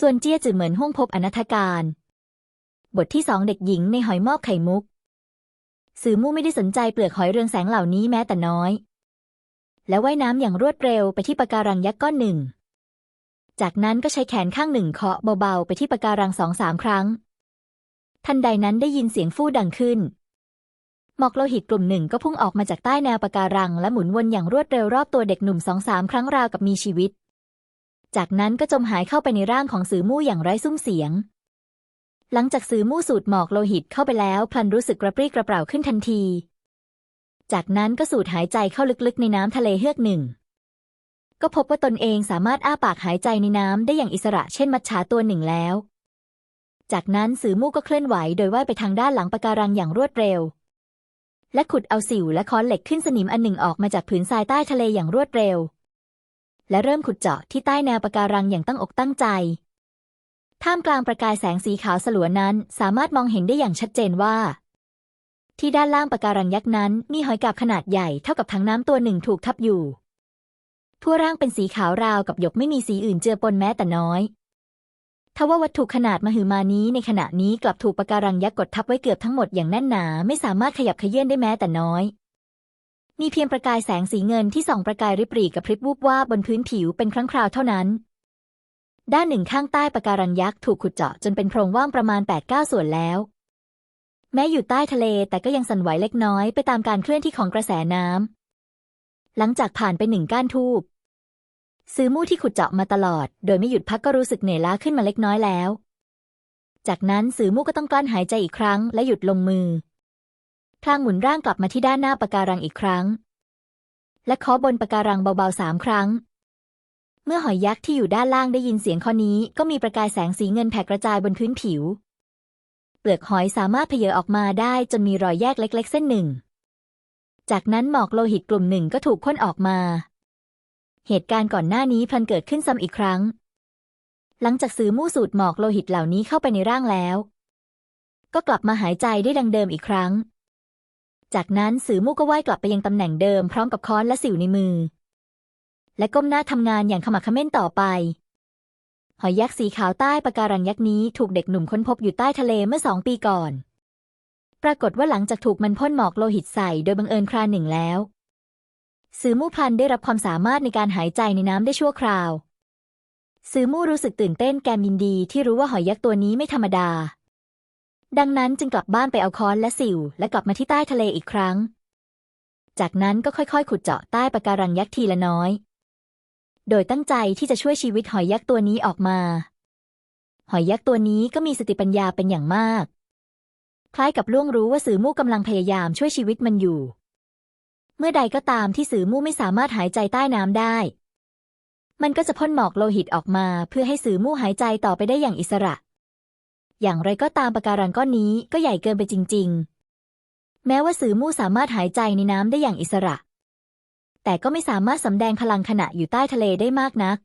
ส่วนเจี้ยจือเหมือนห้วงพบอนัธการ บทที่สองเด็กหญิงในหอยมอบไข่มุก สือมู่ไม่ได้สนใจเปลือกหอยเรืองแสงเหล่านี้แม้แต่น้อย และว่ายน้ำอย่างรวดเร็วไปที่ปะการังยักษ์ก้อนหนึ่ง จากนั้นก็ใช้แขนข้างหนึ่งเคาะเบาๆไปที่ปะการังสองสามครั้ง ทันใดนั้นได้ยินเสียงฟู่ดังขึ้น หมอกโลหิตกลุ่มหนึ่งก็พุ่งออกมาจากใต้แนวปะการังและหมุนวนอย่างรวดเร็วรอบตัวเด็กหนุ่มสองสามครั้งราวกับมีชีวิต จากนั้นก็จมหายเข้าไปในร่างของสือมู่อย่างไร้ซุ้มเสียง หลังจากสือมู่สูดหมอกโลหิตเข้าไปแล้วพลันรู้สึกกระปรี้กระเปร่าขึ้นทันที จากนั้นก็สูดหายใจเข้าลึกๆในน้ำทะเลเฮือกหนึ่ง ก็พบว่าตนเองสามารถอ้าปากหายใจในน้ำได้อย่างอิสระเช่นมัจฉาตัวหนึ่งแล้ว จากนั้นสือมู่ก็เคลื่อนไหวโดยว่ายไปทางด้านหลังปะการังอย่างรวดเร็ว และขุดเอาสิวและค้อนเหล็กขึ้นสนิมอันหนึ่งออกมาจากผืนทรายใต้ทะเลอย่างรวดเร็ว และเริ่มขุดเจาะที่ใต้แนวปะการังอย่างตั้งอกตั้งใจ ท่ามกลางประกายแสงสีขาวสลัวนั้นสามารถมองเห็นได้อย่างชัดเจนว่า ที่ด้านล่างปะการังยักษ์นั้นมีหอยกาบขนาดใหญ่เท่ากับถังน้ำตัวหนึ่งถูกทับอยู่ ทั่วร่างเป็นสีขาวราวกับหยกไม่มีสีอื่นเจือปนแม้แต่น้อยทว่าวัตถุขนาดมหึมานี้ในขณะนี้กลับถูกปะการังยักษ์กดทับไว้เกือบทั้งหมดอย่างแน่นหนา ไม่สามารถขยับเขยื่อนได้แม้แต่น้อย มีเพียงประกายแสงสีเงินที่ส่องประกายริบหรี่กับพริบวูบว่าบนพื้นผิวเป็นครั้งคราวเท่านั้น ด้านหนึ่งข้างใต้ปะการังยักษ์ถูกขุดเจาะจนเป็นโพรงว่างประมาณ8ปดเก้าส่วนแล้ว แม้อยู่ใต้ทะเลแต่ก็ยังสั่นไหวเล็กน้อยไปตามการเคลื่อนที่ของกระแสน้ำหลังจากผ่านไปหนึ่งก้านทูบซื้อมู่ที่ขุดเจาะมาตลอด โดยไม่หยุดพักก็รู้สึกเหนื่อยล้าขึ้นมาเล็กน้อยแล้ว จากนั้นสือมู่ก็ต้องกลั้นหายใจอีกครั้งและหยุดลงมือ พลางหมุนร่างกลับมาที่ด้านหน้าปะการังอีกครั้ง และเคาะบนปะการังเบาๆสามครั้ง เมื่อหอยยักษ์ที่อยู่ด้านล่างได้ยินเสียงข้อนี้ก็มีประกายแสงสีเงินแผ่กระจายบนพื้นผิว เปลือกหอยสามารถเพเยอออกมาได้จนมีรอยแยกเล็ก ๆ เส้นหนึ่ง จากนั้นหมอกโลหิตกลุ่มหนึ่งก็ถูกพ่นออกมา เหตุการณ์ก่อนหน้านี้พลันเกิดขึ้นซ้ำอีกครั้ง หลังจากซื้อมู่สูดหมอกโลหิตเหล่านี้เข้าไปในร่างแล้ว ก็กลับมาหายใจได้ดังเดิมอีกครั้ง จากนั้นสือมู่ก็ว่ายกลับไปยังตำแหน่งเดิมพร้อมกับค้อนและสิวในมือ และก้มหน้าทำงานอย่างขมักเขม้นต่อไป หอยยักษ์สีขาวใต้ปะการังยักษ์นี้ถูกเด็กหนุ่มค้นพบอยู่ใต้ทะเลเมื่อสองปีก่อน ปรากฏว่าหลังจากถูกมันพ่นหมอกโลหิตใส่โดยบังเอิญคราหนึ่งแล้วสือมู่พันได้รับความสามารถในการหายใจในน้ำได้ชั่วคราวสือมู่รู้สึกตื่นเต้นแกมยินดีที่รู้ว่าหอยยักษ์ตัวนี้ไม่ธรรมดา ดังนั้นจึงกลับบ้านไปเอาค้อนและสิว และกลับมาที่ใต้ทะเลอีกครั้ง จากนั้นก็ค่อยๆ ขุดเจาะใต้ปะการังยักษ์ทีละน้อย โดยตั้งใจที่จะช่วยชีวิตหอยยักษ์ตัวนี้ออกมา หอยยักษ์ตัวนี้ก็มีสติปัญญาเป็นอย่างมาก คล้ายกับล่วงรู้ว่าสือมู่กำลังพยายามช่วยชีวิตมันอยู่ เมื่อใดก็ตามที่สือมู่ไม่สามารถหายใจใต้น้ำได้ มันก็จะพ่นหมอกโลหิตออกมา เพื่อให้สือมู่หายใจต่อไปได้อย่างอิสระ อย่างไรก็ตามปะการังก้อนนี้ก็ใหญ่เกินไปจริง ๆ แม้ว่าสือมู่สามารถหายใจในน้ำได้อย่างอิสระ แต่ก็ไม่สามารถสำแดงพลังขณะอยู่ใต้ทะเลได้มากนัก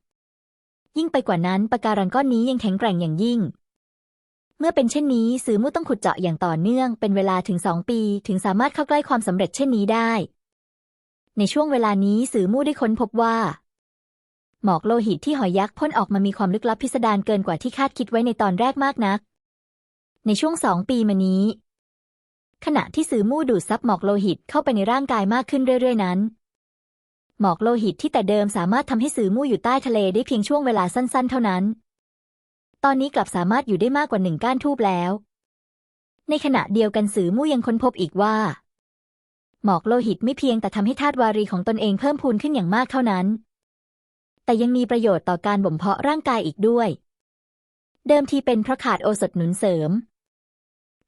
ยิ่งไปกว่านั้นปะการังก้อนนี้ยังแข็งแกร่งอย่างยิ่ง เมื่อเป็นเช่นนี้สือมู่ต้องขุดเจาะอย่างต่อเนื่อง เป็นเวลาถึงสองปี ถึงสามารถเข้าใกล้ความสำเร็จเช่นนี้ได้ ในช่วงเวลานี้สือมู่ได้ค้นพบว่าหมอกโลหิตที่หอยยักษ์พ่นออกมามีความลึกลับพิสดารเกินกว่าที่คาดคิดไว้ในตอนแรกมากนัก ในช่วงสองปีมานี้ ขณะที่สื่อมู่ดูดซับหมอกโลหิตเข้าไปในร่างกายมากขึ้นเรื่อย ๆ นั้น หมอกโลหิตที่แต่เดิมสามารถทำให้สื่อมู่อยู่ใต้ทะเลได้เพียงช่วงเวลาสั้น ๆ เท่านั้น ตอนนี้กลับสามารถอยู่ได้มากกว่าหนึ่งก้านทูบแล้ว ในขณะเดียวกันสื่อมู่ยังค้นพบอีกว่า หมอกโลหิตไม่เพียงแต่ทำให้ธาตุวารีของตนเองเพิ่มพูนขึ้นอย่างมากเท่านั้น แต่ยังมีประโยชน์ต่อการบ่มเพาะร่างกายอีกด้วยเดิมทีเป็นเพราะขาดโอสถหนุนเสริม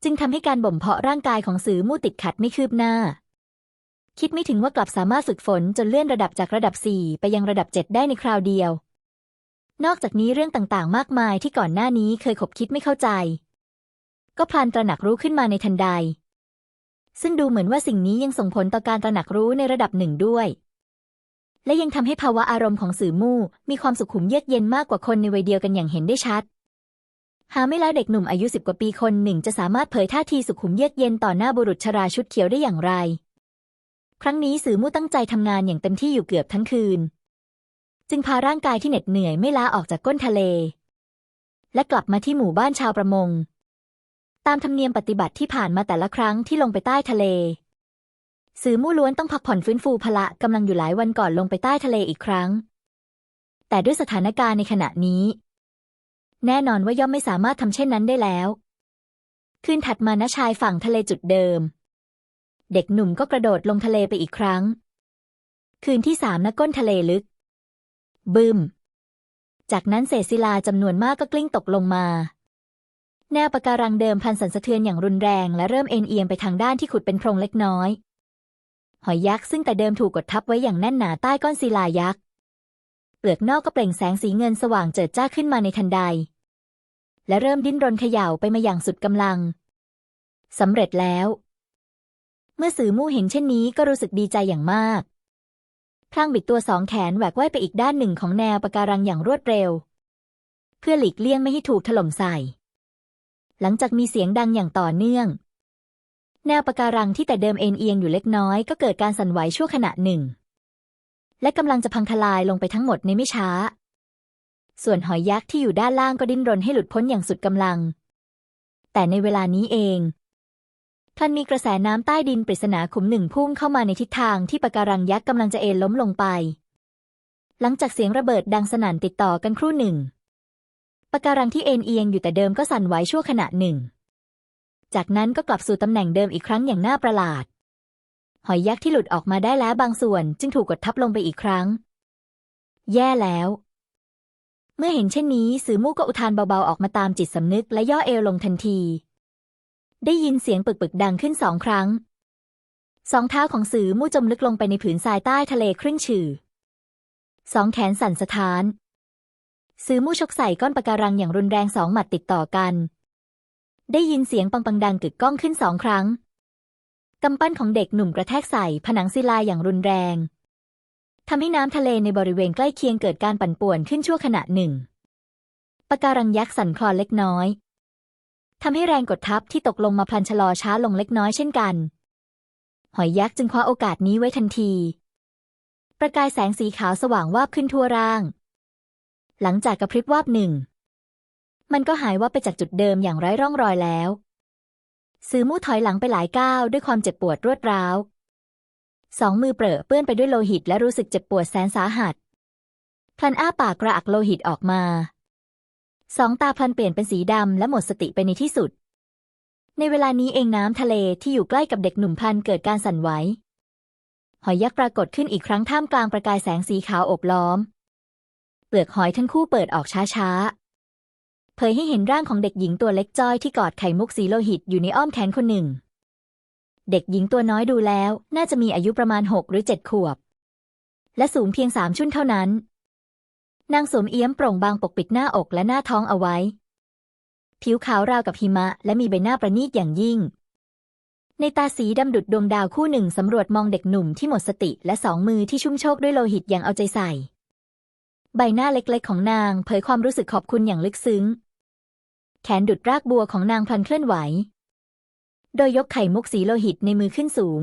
จึงทำให้การบ่มเพาะร่างกายของสือมู่ติดขัดไม่คืบหน้า คิดไม่ถึงว่ากลับสามารถฝึกฝนจนเลื่อนระดับจากระดับ 4 ไปยังระดับ 7 ได้ในคราวเดียว นอกจากนี้เรื่องต่างๆ มากมายที่ก่อนหน้านี้เคยขบคิดไม่เข้าใจ ก็พลันตระหนักรู้ขึ้นมาในทันใด ซึ่งดูเหมือนว่าสิ่งนี้ยังส่งผลต่อการตระหนักรู้ในระดับหนึ่งด้วย และยังทำให้ภาวะอารมณ์ของสือมู่มีความสุขุมเยือกเย็นมากกว่าคนในวัยเดียวกันอย่างเห็นได้ชัด หาไม่แล้วเด็กหนุ่มอายุสิบกว่าปีคนหนึ่งจะสามารถเผยท่าทีสุขุมเยือกเย็นต่อหน้าบุรุษชราชุดเขียวได้อย่างไร ครั้งนี้สื่อมู่ตั้งใจทำงานอย่างเต็มที่อยู่เกือบทั้งคืน จึงพาร่างกายที่เหน็ดเหนื่อยไม่ล้าออกจากก้นทะเล และกลับมาที่หมู่บ้านชาวประมง ตามธรรมเนียมปฏิบัติที่ผ่านมาแต่ละครั้งที่ลงไปใต้ทะเล สื่อมู่ล้วนต้องพักผ่อนฟื้นฟูพละกำลังอยู่หลายวันก่อนลงไปใต้ทะเลอีกครั้ง แต่ด้วยสถานการณ์ในขณะนี้ แน่นอนว่าย่อมไม่สามารถทำเช่นนั้นได้แล้ว คืนถัดมาณชายฝั่งทะเลจุดเดิม เด็กหนุ่มก็กระโดดลงทะเลไปอีกครั้ง คืนที่สามณก้นทะเลลึก บึมจากนั้นเศษศิลาจำนวนมากก็กลิ้งตกลงมา แนวปะการังเดิมพันสันสะเทือนอย่างรุนแรงและเริ่มเอ็นเอียงไปทางด้านที่ขุดเป็นโพรงเล็กน้อย หอยยักษ์ซึ่งแต่เดิมถูกกดทับไว้อย่างแน่นหนาใต้ก้อนศิลายักษ์เปลือกนอกก็เปล่งแสงสีเงินสว่างเจิดจ้าขึ้นมาในทันใด และเริ่มดิ้นรนเขย่าไปมาอย่างสุดกำลังสำเร็จแล้ว เมื่อสื่อมู่เห็นเช่นนี้ก็รู้สึกดีใจอย่างมากพลางบิดตัวสองแขนแหวกว่ายไปอีกด้านหนึ่งของแนวปะการังอย่างรวดเร็ว เพื่อหลีกเลี่ยงไม่ให้ถูกถล่มใส่ หลังจากมีเสียงดังอย่างต่อเนื่อง แนวปะการังที่แต่เดิมเอ็นเอียงอยู่เล็กน้อย ก็เกิดการสั่นไหวชั่วขณะหนึ่ง และกำลังจะพังทลายลงไปทั้งหมดในไม่ช้า ส่วนหอยยักษ์ที่อยู่ด้านล่างก็ดิ้นรนให้หลุดพ้นอย่างสุดกำลัง แต่ในเวลานี้เองพลันมีกระแสน้ำใต้ดินปริศนาขุมหนึ่งพุ่งเข้ามาในทิศทางที่ปะการังยักษ์กำลังจะเอ็นล้มลงไป หลังจากเสียงระเบิดดังสนั่นติดต่อกันครู่หนึ่งปะการังที่เอ็นเอียงอยู่แต่เดิมก็สั่นไหวชั่วขณะหนึ่ง จากนั้นก็กลับสู่ตำแหน่งเดิมอีกครั้งอย่างน่าประหลาด หอยยักษ์ที่หลุดออกมาได้แล้วบางส่วนจึงถูกกดทับลงไปอีกครั้ง แย่แล้ว เมื่อเห็นเช่นนี้สื่อมู่ก็อุทานเบาๆออกมาตามจิตสำนึกและย่อเอวลงทันที ได้ยินเสียงปึกๆดังขึ้นสองครั้ง สองเท้าของสื่อมู่จมลึกลงไปในผืนทรายใต้ทะเลครึ่งชื่อสองแขนสั่นสะท้านซื้อมู่ชกใส่ก้อนปะการังอย่างรุนแรงสองหมัดติดต่อกัน ได้ยินเสียงปังปังดังกึกก้องขึ้นสองครั้งกำปั้นของเด็กหนุ่มกระแทกใส่ผนังศิลาอย่างรุนแรง ทำให้น้ำทะเลในบริเวณใกล้เคียงเกิดการปั่นป่วนขึ้นชั่วขณะหนึ่งปะการังยักษ์สั่นคลอนเล็กน้อยทำให้แรงกดทับที่ตกลงมาพลันชะลอช้าลงเล็กน้อยเช่นกัน หอยยักษ์จึงคว้าโอกาสนี้ไว้ทันที ประกายแสงสีขาวสว่างวาบขึ้นทั่วร่าง หลังจากกระพริบวาบหนึ่ง มันก็หายวับไปจากจุดเดิมอย่างไร้ร่องรอยแล้ว ซื้อมู่ถอยหลังไปหลายก้าวด้วยความเจ็บปวดรวดร้าว สองมือเปรอะเปื้อนไปด้วยโลหิตและรู้สึกเจ็บปวดแสนสาหัสพลันอ้าปากกระอักโลหิตออกมา สองตาพลันเปลี่ยนเป็นสีดำและหมดสติไปในที่สุด ในเวลานี้เองน้ำทะเลที่อยู่ใกล้กับเด็กหนุ่มพลันเกิดการสั่นไหวหอยยักษ์ปรากฏขึ้นอีกครั้งท่ามกลางประกายแสงสีขาวอบล้อม เปลือกหอยทั้งคู่เปิดออกช้าๆ เผยให้เห็นร่างของเด็กหญิงตัวเล็กจ้อยที่กอดไข่มุกสีโลหิตอยู่ในอ้อมแขนคนหนึ่ง เด็กหญิงตัวน้อยดูแล้ว น่าจะมีอายุประมาณหกหรือเจ็ดขวบ และสูงเพียงสามชุนเท่านั้น นางสวมเอี้ยมโปร่งบางปกปิดหน้าอกและหน้าท้องเอาไว้ ผิวขาวราวกับหิมะ และมีใบหน้าประณีตอย่างยิ่ง ในตาสีดำดุดดวงดาวคู่หนึ่งสำรวจมองเด็กหนุ่มที่หมดสติและสองมือที่ชุ่มโชกด้วยโลหิตอย่างเอาใจใส่ ใบหน้าเล็กๆ ของนางเผยความรู้สึกขอบคุณอย่างลึกซึ้ง แขนดุดรากบัวของนางพลันเคลื่อนไหว โดยยกไข่มุกสีโลหิตในมือขึ้นสูง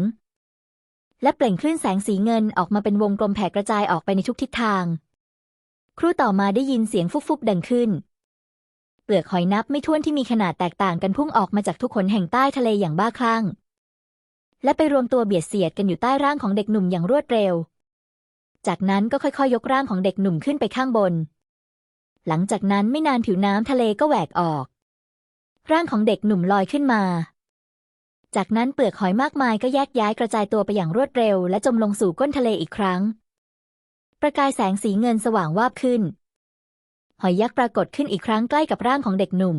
และเปล่งคลื่นแสงสีเงินออกมาเป็นวงกลมแผ่กระจายออกไปในทุกทิศทาง ครู่ต่อมาได้ยินเสียงฟุบๆดังขึ้น เปลือกหอยนับไม่ถ้วนที่มีขนาดแตกต่างกันพุ่งออกมาจากทุกขนแห่งใต้ทะเลอย่างบ้าคลั่ง และไปรวมตัวเบียดเสียดกันอยู่ใต้ร่างของเด็กหนุ่มอย่างรวดเร็ว จากนั้นก็ค่อยๆ ยกร่างของเด็กหนุ่มขึ้นไปข้างบน หลังจากนั้นไม่นานผิวน้ำทะเลก็แหวกออก ร่างของเด็กหนุ่มลอยขึ้นมา จากนั้นเปลือกหอยมากมายก็แยกย้ายกระจายตัวไปอย่างรวดเร็ว และจมลงสู่ก้นทะเลอีกครั้ง ประกายแสงสีเงินสว่างวาบขึ้น หอยยักษ์ปรากฏขึ้นอีกครั้งใกล้กับร่างของเด็กหนุ่ม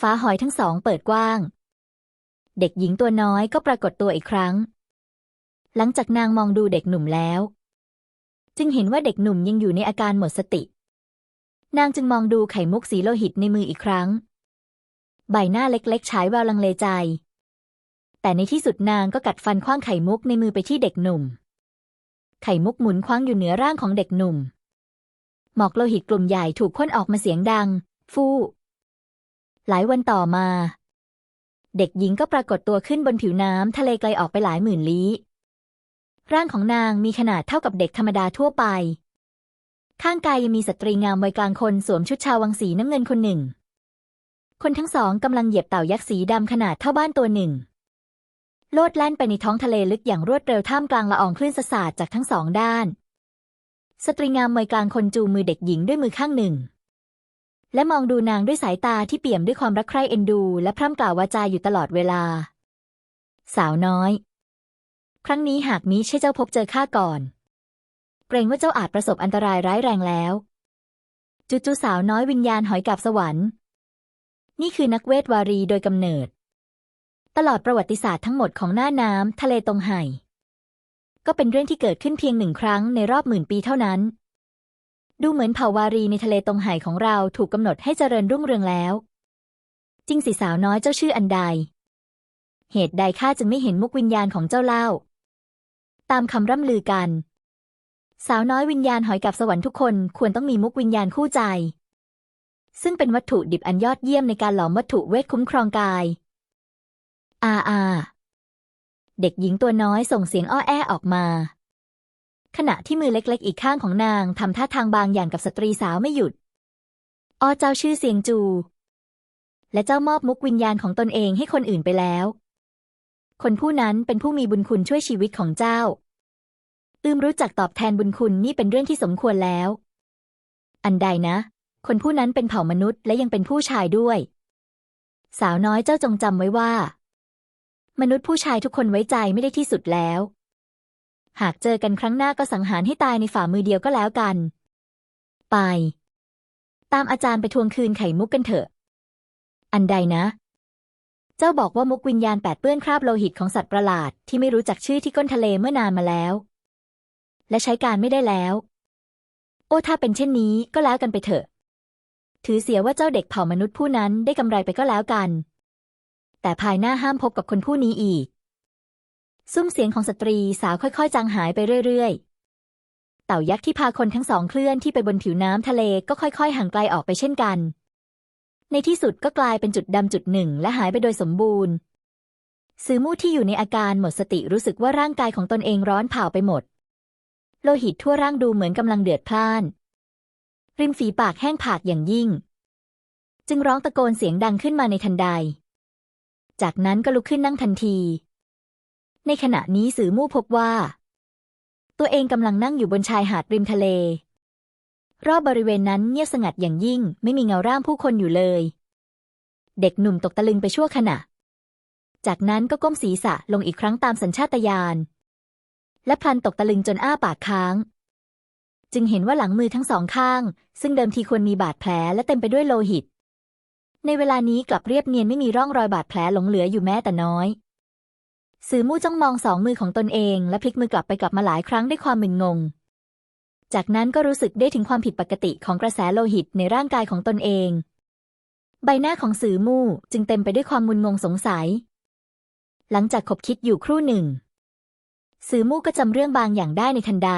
ฟ้าหอยทั้งสองเปิดกว้าง เด็กหญิงตัวน้อยก็ปรากฏตัวอีกครั้ง หลังจากนางมองดูเด็กหนุ่มแล้ว จึงเห็นว่าเด็กหนุ่มยังอยู่ในอาการหมดสติ นางจึงมองดูไข่มุกสีโลหิตในมืออีกครั้ง ใบหน้าเล็กๆฉายแววลังเลใจ แต่ในที่สุดนางก็กัดฟันคว้างไข่มุกในมือไปที่เด็กหนุ่ม ไข่มุกหมุนคว้างอยู่เหนือร่างของเด็กหนุ่ม หมอกโลหิตกลุ่มใหญ่ถูกพ่นออกมาเสียงดัง ฟู่หลายวันต่อมา เด็กหญิงก็ปรากฏตัวขึ้นบนผิวน้ำทะเลไกลออกไปหลายหมื่นลี้ ร่างของนางมีขนาดเท่ากับเด็กธรรมดาทั่วไป ข้างกายยังมีสตรีงามวัยกลางคนสวมชุดชาววังสีน้ำเงินคนหนึ่ง คนทั้งสองกำลังเหยียบเต่ายักษ์สีดำขนาดเท่าบ้านตัวหนึ่ง โลดแล่นไปในท้องทะเลลึกอย่างรวดเร็วท่ามกลางละอองคลื่นสสาดจากทั้งสองด้าน สตรีงามวัยกลางคนจูมือเด็กหญิงด้วยมือข้างหนึ่ง และมองดูนางด้วยสายตาที่เปี่ยมด้วยความรักใคร่เอ็นดู และพร่ำกล่าววาจาอยู่ตลอดเวลา สาวน้อย ครั้งนี้หากมิใช่เจ้าพบเจอข้าก่อน เกรงว่าเจ้าอาจประสบอันตรายร้ายแรงแล้ว จู่ๆสาวน้อยวิญญาณหอยกาบสวรรค์ นี่คือนักเวทวารีโดยกำเนิด ตลอดประวัติศาสตร์ทั้งหมดของหน้าน้ำทะเลตรงไห่ ก็เป็นเรื่องที่เกิดขึ้นเพียงหนึ่งครั้งในรอบหมื่นปีเท่านั้น ดูเหมือนเผ่าวารีในทะเลตรงไห่ของเราถูกกำหนดให้เจริญรุ่งเรืองแล้ว จริงสิสาวน้อยเจ้าชื่ออันใด เหตุใดข้าจึงไม่เห็นมุกวิญญาณของเจ้าเล่า ตามคำร่ำลือกัน สาวน้อยวิญญาณหอยกับสวรรค์ทุกคนควรต้องมีมุกวิญญาณคู่ใจซึ่งเป็นวัตถุดิบอันยอดเยี่ยมในการหลอมวัตถุเวทคุ้มครองกาย อาอาเด็กหญิงตัวน้อยส่งเสียงอ้อแอออกมา ขณะที่มือเล็กๆ อีกข้างของนางทำท่าทางบางอย่างกับสตรีสาวไม่หยุด อ้อเจ้าชื่อเสียงจู และเจ้ามอบมุกวิญญาณของตนเองให้คนอื่นไปแล้ว คนผู้นั้นเป็นผู้มีบุญคุณช่วยชีวิตของเจ้า อืมรู้จักตอบแทนบุญคุณนี่เป็นเรื่องที่สมควรแล้ว อันใดนะ คนผู้นั้นเป็นเผ่ามนุษย์และยังเป็นผู้ชายด้วย สาวน้อยเจ้าจงจำไว้ว่า มนุษย์ผู้ชายทุกคนไว้ใจไม่ได้ที่สุดแล้ว หากเจอกันครั้งหน้าก็สังหารให้ตายในฝ่ามือเดียวก็แล้วกัน ไป ตามอาจารย์ไปทวงคืนไข่มุกกันเถอะ อันใดนะ เจ้าบอกว่ามุกวิญญาณแปดเปื้อนคราบโลหิตของสัตว์ประหลาดที่ไม่รู้จักชื่อที่ก้นทะเลเมื่อนานมาแล้ว และใช้การไม่ได้แล้ว โอ้ถ้าเป็นเช่นนี้ก็แล้วกันไปเถอะ ถือเสียว่าเจ้าเด็กเผ่ามนุษย์ผู้นั้นได้กำไรไปก็แล้วกัน แต่ภายหน้าห้ามพบกับคนผู้นี้อีก ซุ้มเสียงของสตรีสาวค่อยๆ จางหายไปเรื่อยๆ เต่ายักษ์ที่พาคนทั้งสองเคลื่อนที่ไปบนผิวน้ำทะเลก็ค่อยๆ ห่างไกลออกไปเช่นกัน ในที่สุดก็กลายเป็นจุดดำจุดหนึ่งและหายไปโดยสมบูรณ์ซื้อมู่ที่อยู่ในอาการหมดสติรู้สึกว่าร่างกายของตนเองร้อนเผาไปหมด โลหิตทั่วร่างดูเหมือนกำลังเดือดพล่าน ริมฝีปากแห้งผากอย่างยิ่ง จึงร้องตะโกนเสียงดังขึ้นมาในทันใด จากนั้นก็ลุกขึ้นนั่งทันที ในขณะนี้สือมู่พบว่า ตัวเองกำลังนั่งอยู่บนชายหาดริมทะเล รอบบริเวณนั้นเงียบสงัดอย่างยิ่งไม่มีเงาร่างผู้คนอยู่เลย เด็กหนุ่มตกตะลึงไปชั่วขณะ จากนั้นก็ก้มศีรษะลงอีกครั้งตามสัญชาตญาณและพลันตกตะลึงจนอ้าปากค้าง จึงเห็นว่าหลังมือทั้งสองข้าง ซึ่งเดิมทีควรมีบาดแผลและเต็มไปด้วยโลหิต ในเวลานี้กลับเรียบเนียนไม่มีร่องรอยบาดแผลหลงเหลืออยู่แม้แต่น้อยสือมู่จ้องมองสองมือของตนเอง และพลิกมือกลับไปกลับมาหลายครั้งด้วยความมึนงง จากนั้นก็รู้สึกได้ถึงความผิดปกติของกระแสโลหิตในร่างกายของตนเอง ใบหน้าของสือมู่จึงเต็มไปด้วยความมึนงงสงสัย หลังจากคบคิดอยู่ครู่หนึ่ง สือมู่ก็จำเรื่องบางอย่างได้ในทันใด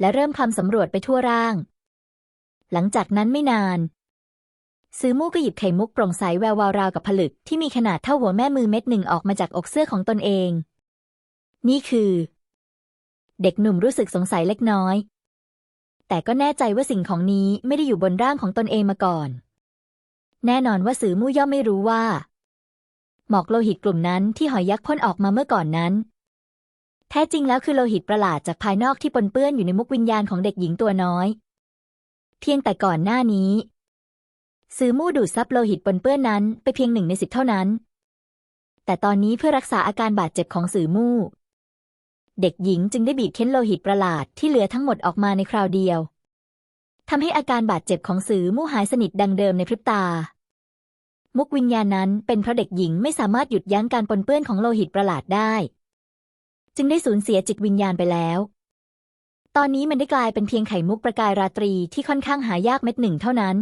และเริ่มคำสำรวจไปทั่วร่าง หลังจากนั้นไม่นาน ซื้อมู่ก็หยิบไข่มุกโปร่งใสแวววาวราวกับผลึกที่มีขนาดเท่าหัวแม่มือเม็ดหนึ่งออกมาจากอกเสื้อของตนเอง นี่คือ เด็กหนุ่มรู้สึกสงสัยเล็กน้อย แต่ก็แน่ใจว่าสิ่งของนี้ไม่ได้อยู่บนร่างของตนเองมาก่อน แน่นอนว่าสือมู่ย่อมไม่รู้ว่า หมอกโลหิตกลุ่มนั้นที่หอยยักษ์พ่นออกมาเมื่อก่อนนั้น แท้จริงแล้วคือโลหิตประหลาดจากภายนอกที่ปนเปื้อนอยู่ในมุกวิญญาณของเด็กหญิงตัวน้อย เพียงแต่ก่อนหน้านี้ ซื้อมู่ดูดซับโลหิตปนเปื้อนนั้นไปเพียงหนึ่งในสิบเท่านั้น แต่ตอนนี้เพื่อรักษาอาการบาดเจ็บของสือมู่ เด็กหญิงจึงได้บีบเค้นโลหิตประหลาดที่เหลือทั้งหมดออกมาในคราวเดียวทำให้อาการบาดเจ็บของสือมู่หายสนิทดังเดิมในพริบตา มุกวิญญาณนั้นเป็นเพราะเด็กหญิงไม่สามารถหยุดยั้งการปนเปื้อนของโลหิตประหลาดได้ จึงได้สูญเสียจิตวิญญาณไปแล้ว ตอนนี้มันได้กลายเป็นเพียงไข่มุกประกายราตรีที่ค่อนข้างหายากเม็ดหนึ่งเท่านั้น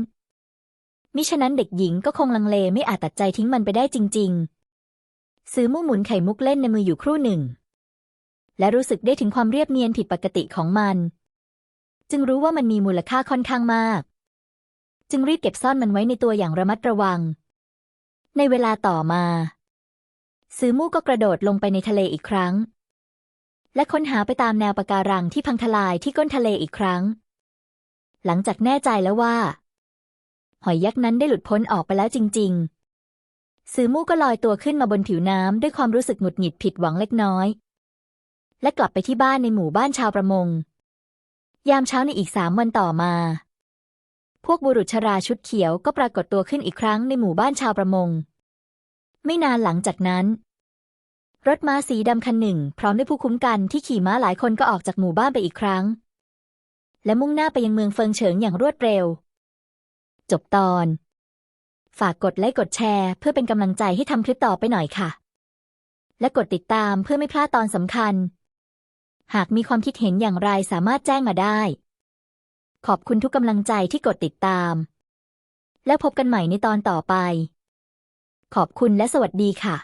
มิฉะนั้นเด็กหญิงก็คงลังเลไม่อาจตัดใจทิ้งมันไปได้จริง ๆ ซื้อมู่หมุนไข่มุกเล่นในมืออยู่ครู่หนึ่ง และรู้สึกได้ถึงความเรียบเนียนผิดปกติของมัน จึงรู้ว่ามันมีมูลค่าค่อนข้างมาก จึงรีบเก็บซ่อนมันไว้ในตัวอย่างระมัดระวัง ในเวลาต่อมา ซื้อมู่ก็กระโดดลงไปในทะเลอีกครั้ง และค้นหาไปตามแนวปะการังที่พังทลายที่ก้นทะเลอีกครั้ง หลังจากแน่ใจแล้วว่า หอยยักษ์นั้นได้หลุดพ้นออกไปแล้วจริง ๆ ซือมู่ก็ลอยตัวขึ้นมาบนผิวน้ำด้วยความรู้สึกหงุดหงิดผิดหวังเล็กน้อย และกลับไปที่บ้านในหมู่บ้านชาวประมง ยามเช้าในอีกสามวันต่อมา พวกบุรุษชราชุดเขียวก็ปรากฏตัวขึ้นอีกครั้งในหมู่บ้านชาวประมง ไม่นานหลังจากนั้นรถม้าสีดำคันหนึ่ง พร้อมด้วยผู้คุ้มกันที่ขี่ม้าหลายคนก็ออกจากหมู่บ้านไปอีกครั้ง และมุ่งหน้าไปยังเมืองเฟิงเฉิงอย่างรวดเร็ว จบตอน ฝากกดไลค์กดแชร์เพื่อเป็นกำลังใจให้ทำคลิปต่อไปหน่อยค่ะ และกดติดตามเพื่อไม่พลาดตอนสำคัญ หากมีความคิดเห็นอย่างไรสามารถแจ้งมาได้ ขอบคุณทุกกำลังใจที่กดติดตาม แล้วพบกันใหม่ในตอนต่อไป ขอบคุณและสวัสดีค่ะ